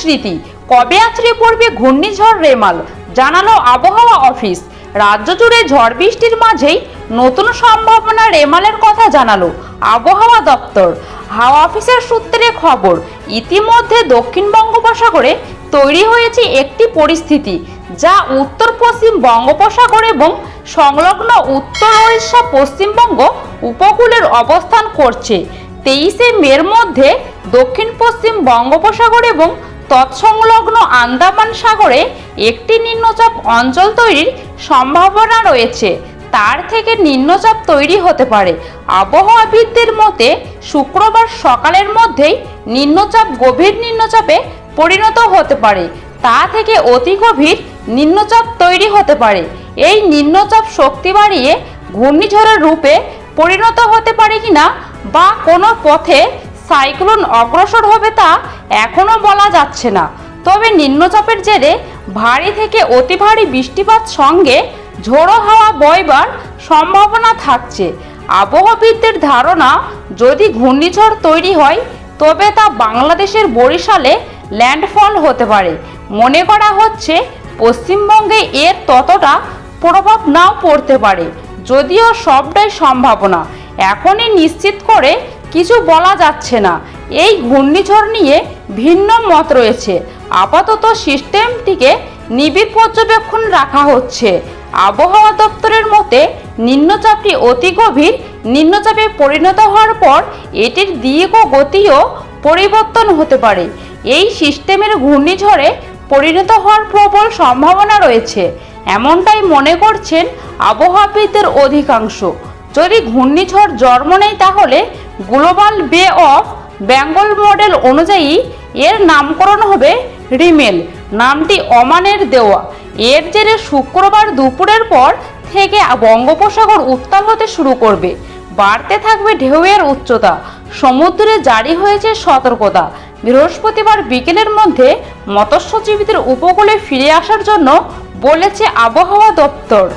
স্মৃতি। কবে আছড়ে পড়বে ঘূর্ণিঝড় রেমাল? জানালো আবহাওয়া অফিস। রাজ্য জুড়ে ঝড় বৃষ্টির মাঝেই নতুন সম্ভাবনা রেমালের কথা জানালো আবহাওয়া দপ্তর। হাওয়া অফিসের সূত্রে খবর, ইতিমধ্যে দক্ষিণ বঙ্গোপসাগরে তৈরি হয়েছে একটি পরিস্থিতি, যা উত্তর পশ্চিম বঙ্গোপসাগর এবং সংলগ্ন উত্তর ওড়িশা, পশ্চিমবঙ্গ উপকূলের অবস্থান করছে। তেইশে মের মধ্যে দক্ষিণ পশ্চিম বঙ্গোপসাগর এবং তৎসংলগ্ন আন্দামান সাগরে একটি নিম্নচাপ অঞ্চল তৈরির সম্ভাবনা রয়েছে। তার থেকে নিম্নচাপ তৈরি হতে পারে। আবহাওয়াবিদদের মতে, শুক্রবার সকালের মধ্যেই নিম্নচাপ গভীর নিম্নচাপে পরিণত হতে পারে। তা থেকে অতি গভীর নিম্নচাপ তৈরি হতে পারে। এই নিম্নচাপ শক্তি বাড়িয়ে ঘূর্ণিঝড়ের রূপে পরিণত হতে পারে কিনা বা কোনো পথে সাইক্লোন অগ্রসর হবে তা এখনও বলা যাচ্ছে না। তবে নিম্নচাপের জেরে ভারী থেকে অতি ভারী বৃষ্টিপাত সঙ্গে ঝোড়ো হাওয়া বইবার সম্ভাবনা থাকছে। আবহাওয়াবিদদের ধারণা, যদি ঘূর্ণিঝড় তৈরি হয়, তবে তা বাংলাদেশের বরিশালে ল্যান্ডফল হতে পারে। মনে করা হচ্ছে, পশ্চিমবঙ্গে এর ততটা প্রভাব নাও পড়তে পারে। যদিও সবটাই সম্ভাবনা। এখনই নিশ্চিত করে কিছু বলা যাচ্ছে না। এই ঘূর্ণিঝড় নিয়ে ভিন্ন মত রয়েছে। আপাতত সিস্টেমটিকে নিবিড় পর্যবেক্ষণ রাখা হচ্ছে। আবহাওয়া দপ্তরের মতে, নিম্নচাপটি অতি গভীর, নিম্নচাপে পরিণত হওয়ার পর এটির দিক ও গতিও পরিবর্তন হতে পারে। এই সিস্টেমের ঘূর্ণিঝড়ে পরিণত হওয়ার প্রবল সম্ভাবনা রয়েছে। এমনটাই মনে করছেন আবহাওয়াবিদদের অধিকাংশ। যদি ঘূর্ণিঝড় জন্ম নেয় তাহলে গ্লোবাল বে অফ বেঙ্গল মডেল অনুযায়ী এর নামকরণ হবে রিমেল। নামটি অমানের দেওয়া। এর জেরে শুক্রবার দুপুরের পর থেকে বঙ্গোপসাগর উত্তাল হতে শুরু করবে। বাড়তে থাকবে ঢেউয়ের উচ্চতা। সমুদ্রে জারি হয়েছে সতর্কতা। বৃহস্পতিবার বিকেলের মধ্যে মৎস্যজীবীদের উপকূলে ফিরে আসার জন্য বলেছে আবহাওয়া দপ্তর।